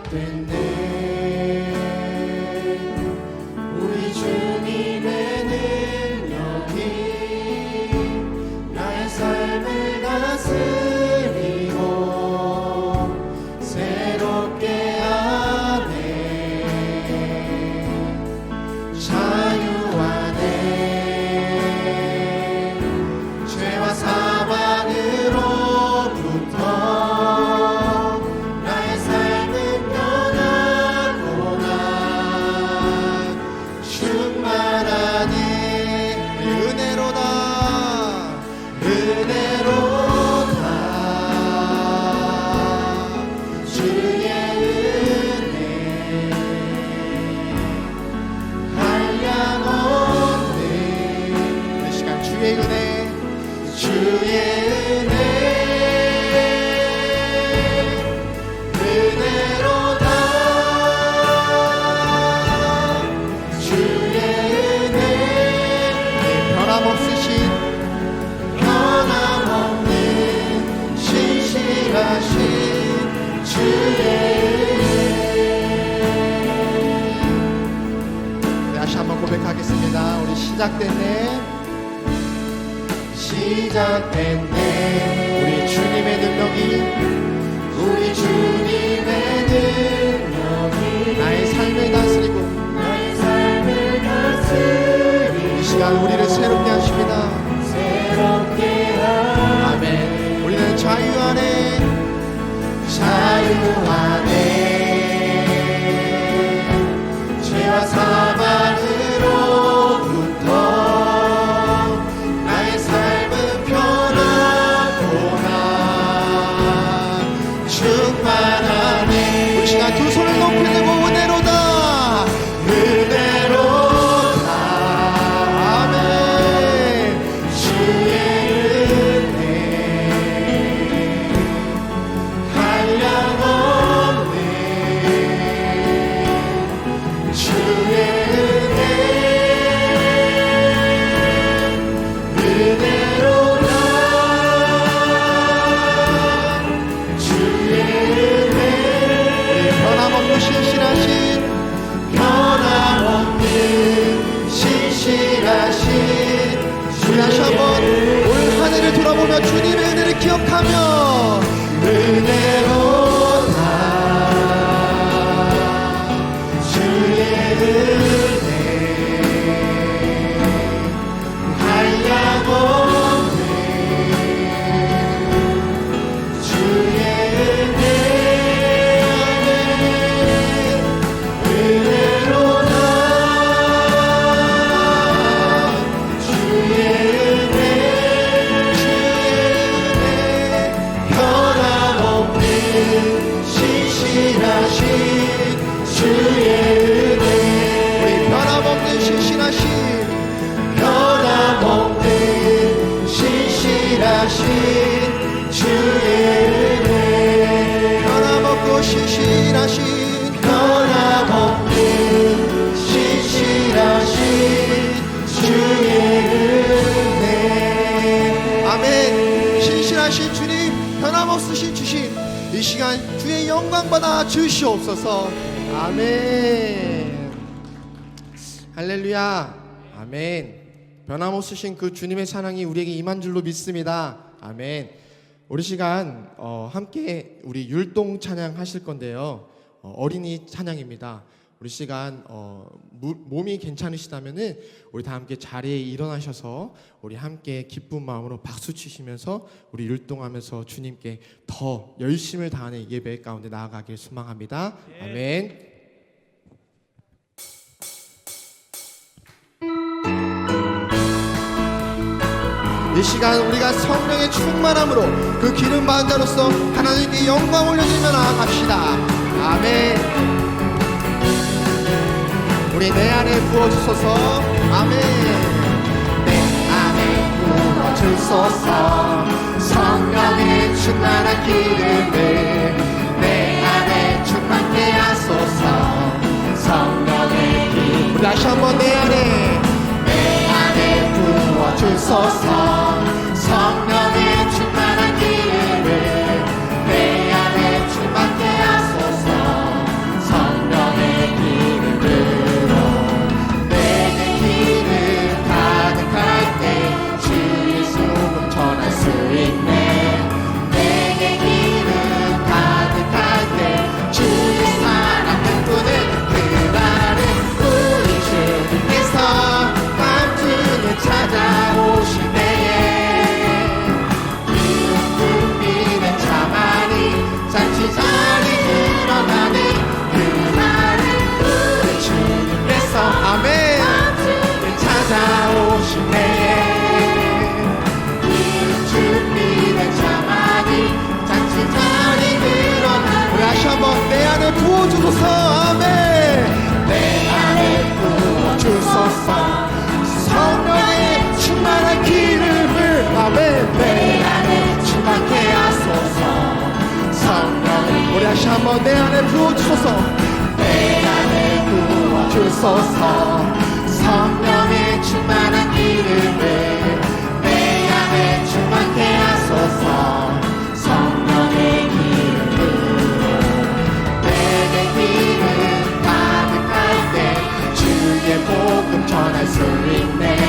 시 변함없으신 주신 이 시간 주의 영광 받아 주시옵소서. 아멘. 할렐루야. 아멘. 변함없으신 그 주님의 사랑이 우리에게 임한 줄로 믿습니다. 아멘. 우리 시간 어, 함께 우리 율동 찬양 하실 건데요. 어, 어린이 찬양입니다 우리 시간 어, 무- 몸이 괜찮으시다면은 우리 다 함께 자리에 일어나셔서 우리 함께 기쁜 마음으로 박수 치시면서 우리 율동하면서 주님께 더 열심을 다하는 예배 가운데 나아가길 소망합니다 아멘 이 시간 우리가 성령의 충만함으로 그 기름 받은 자로서 하나님께 영광 올려드리며 나아갑시다. 아멘. 우리 내 안에 부어주소서. 아멘. 내 안에 부어주소서. 성령의 충만한 기름을 내 안에 충만케 하소서. 성령의 기름. 우리 다시 한번 내 안에 내 안에 부어주소서 성령 한번 내 안에 부어주소서. 내 안에 부어주소서. 성령의 충만한 기름을 내 안에 충만케 하소서. 성령의 기름으로 내게 기름 가득할 때 주의 복음 전할 수 있네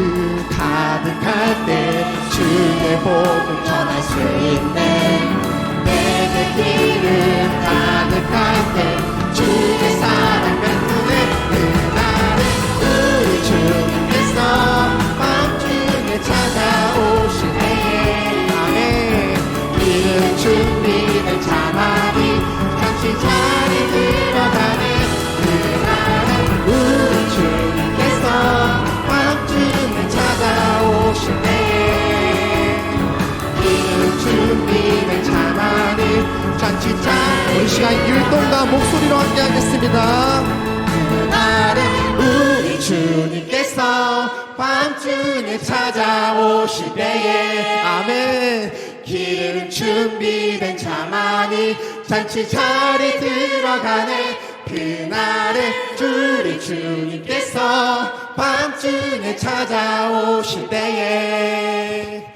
기름 가득할 때 주의 복음 전할 수 있네. 내게 기름 가득할 때 주의 사랑 때문에 그날은 우리 주님께서 밤중에 찾아오실 때에 아멘. 기름 준비된 자만이 잠시 자 자 우리 시간 율동과 목소리로 함께 하겠습니다. 그날은 우리 주님께서 밤중에 찾아오실 때에 아멘. 기름 준비된 자만이 잔치 자리 들어가네. 그날에 우리 주님께서 밤중에 찾아오실 때에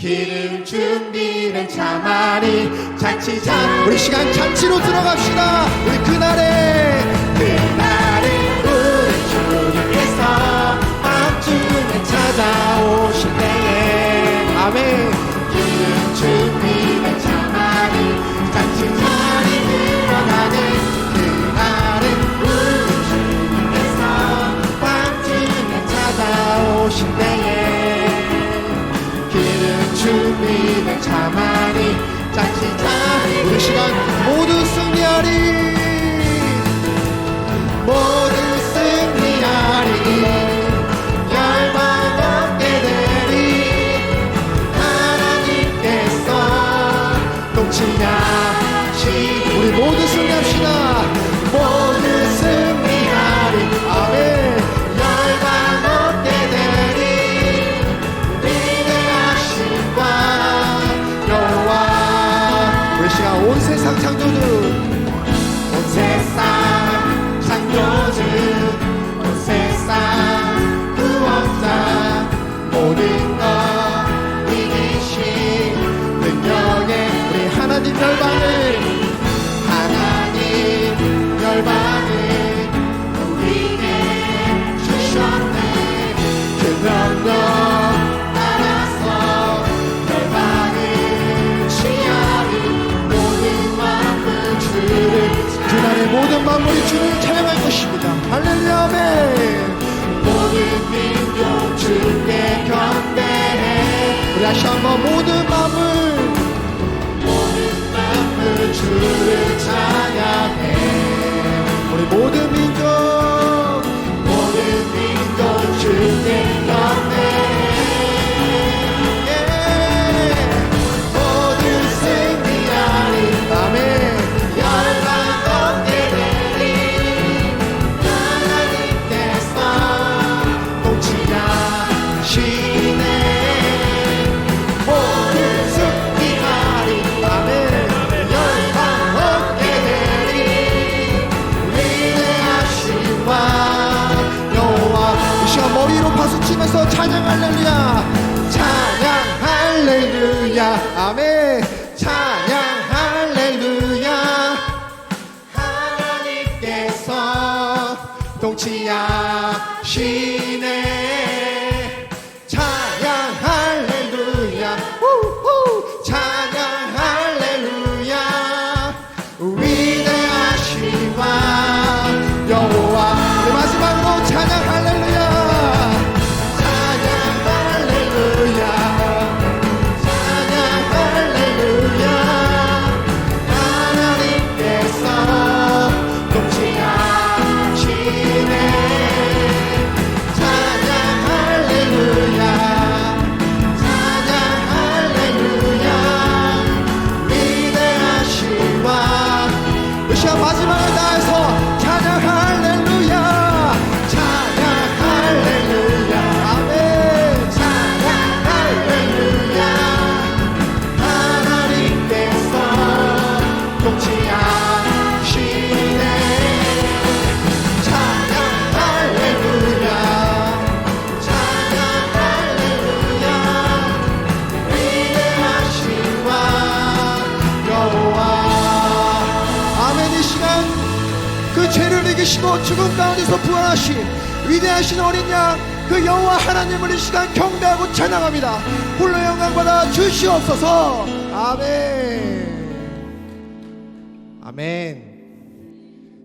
기름 준비된 자만이 잔치 자 우리 시간 잔치로 들어갑시다. 우리 그날에 그날에 우리 주님께서 밤중에 찾아오실 때에. 아멘 잔치 자리 우리. 시간 모두 승리하리. 모두 만물이 주를 찬양할 것입니다. 할렐루야 아멘. 모든 민족 주께 경배해. 우리 다시 한번 모든 만물 통치 부활하신 위대하신 어린 양그 여호와 하나님을 이 시간 경배하고 찬양합니다. 홀로 영광 받아 주시옵소서. 아멘. 아멘.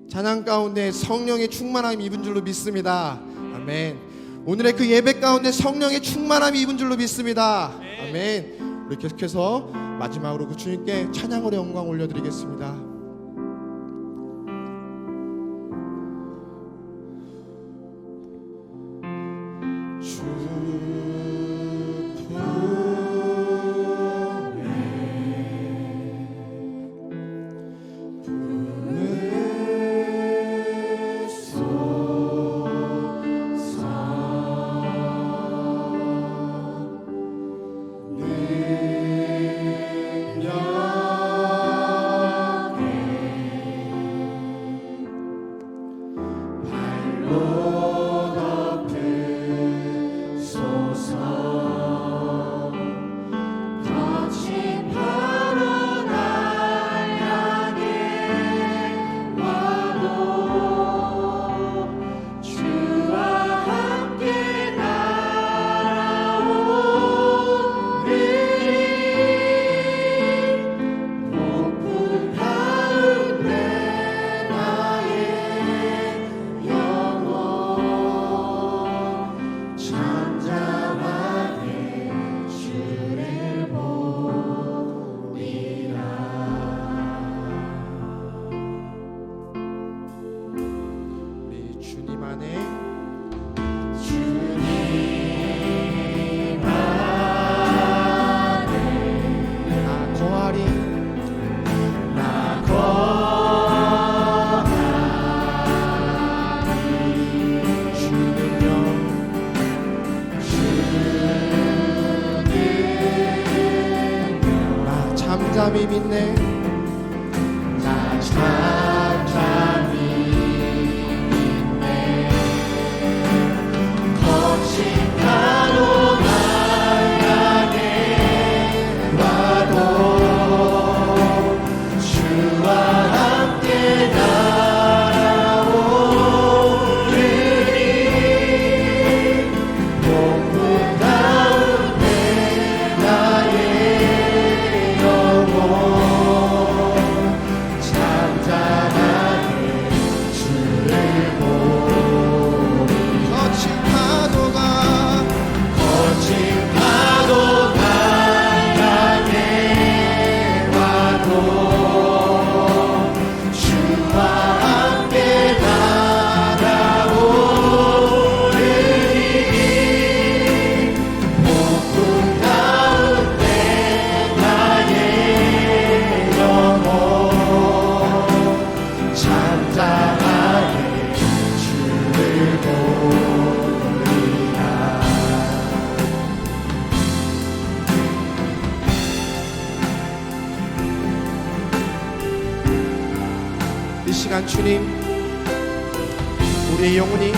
찬양 가운데 성령의 충만함이 입은 줄로 믿습니다. 아멘. 오늘의 그 예배 가운데 성령의 충만함이 입은 줄로 믿습니다. 아멘. 우리 계속해서 마지막으로 그 주님께 찬양으로 영광 올려드리겠습니다 주님 우리의 영혼이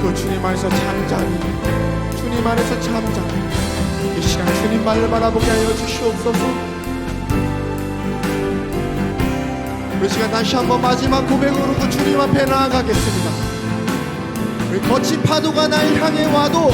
그 주님 안에서 잠잠히 주님 안에서 잠잠히 이 시간 주님 말을 바라보게 하여 주시옵소서. 이 시간 다시 한번 마지막 고백으로 그 주님 앞에 나아가겠습니다. 우리 거친 파도가 날 향해 와도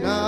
함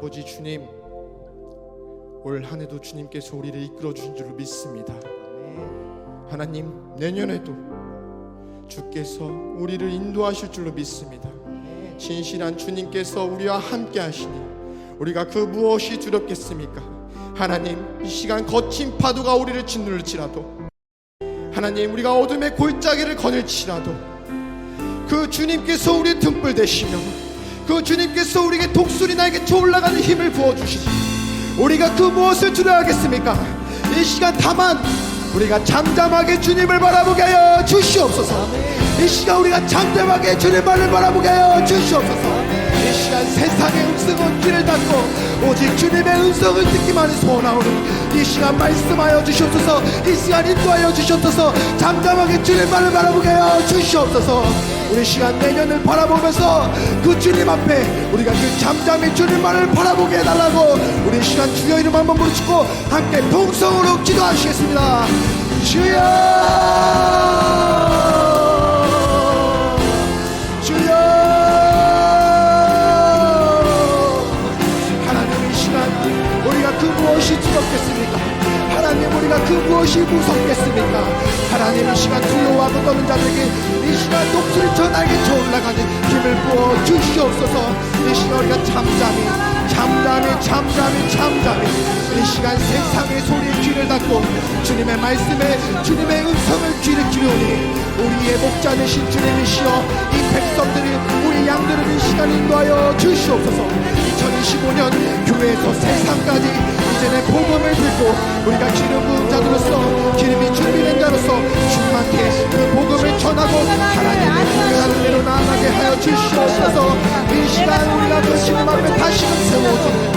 아버지 주님 올 한해도 주님께서 우리를 이끌어 주신 줄로 믿습니다. 하나님 내년에도 주께서 우리를 인도하실 줄로 믿습니다. 신실한 주님께서 우리와 함께 하시니 우리가 그 무엇이 두렵겠습니까? 하나님 이 시간 거친 파도가 우리를 짓눌지라도 하나님 우리가 어둠의 골짜기를 거닐지라도 그 주님께서 우리의 등불 되시며 그 주님께서 우리에게 독수리 날개쳐 올라가는 힘을 부어주시니 우리가 그 무엇을 두려워하겠습니까? 이 시간 다만 우리가 잠잠하게 주님을 바라보게 하여 주시옵소서. 이 시간 우리가 잠잠하게 주님만을 바라보게 하여 주시옵소서. 이 시간 세상의 음성은 귀를 닫고 오직 주님의 음성을 듣기만이 소원하오니 이 시간 말씀하여 주시옵소서. 이 시간 인도하여 주시옵소서. 잠잠하게 주님만을 바라보게 하여 주시옵소서 우리 시간 내년을 바라보면서 그 주님 앞에 우리가 그 잠잠히 주님만을 바라보게 해달라고 우리 시간 주여 이름 한번 부르시고 함께 동성으로 기도하시겠습니다. 주여 우리가 그 무엇이 무섭겠습니까? 하나님 이 시간 두려워하고 떠는 자들에게 이 시간 독수리쳐 날개쳐 올라가는 힘을 부어 주시옵소서. 이 시간 우리가 잠잠히 잠잠히 잠잠히 잠잠히 이 시간 세상의 소리에 귀를 닫고 주님의 말씀에 주님의 음성을 귀를 기울이니 우리의 목자 되신 주님이시여 이 백성들이 우리 양들을 이 시간 인도하여 주시옵소서. 2025년 교회에서 세상까지 이제는 복음을 들고 우리가 기름 부은 자로서 기름이 준비된 자로서 주님한테 그 복음을 전하고 하나님의 분명한 대로 나아가게 하여 주시옵소서. 이 시간 우리가 그 주님 앞에 다시금 세워져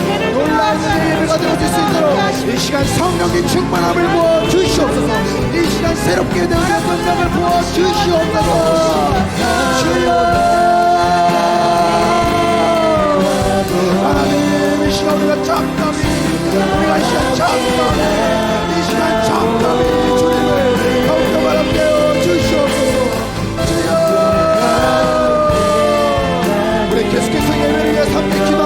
놀라운 예배가 되어질 수 있도록 이 시간 성령님 충만함을 부어 주시옵소서. 이 시간 새롭게 되어진 성장을 부어 주시옵소서. 주여. 하나님 이 시간 우리가 잠깐이 우리가 이 시간 잠깐이 이 시간 잠깐이 주님을 더욱더 바랍게요 주시옵소서. 주여. 우리 계속해서 예배를 위해 삼키기도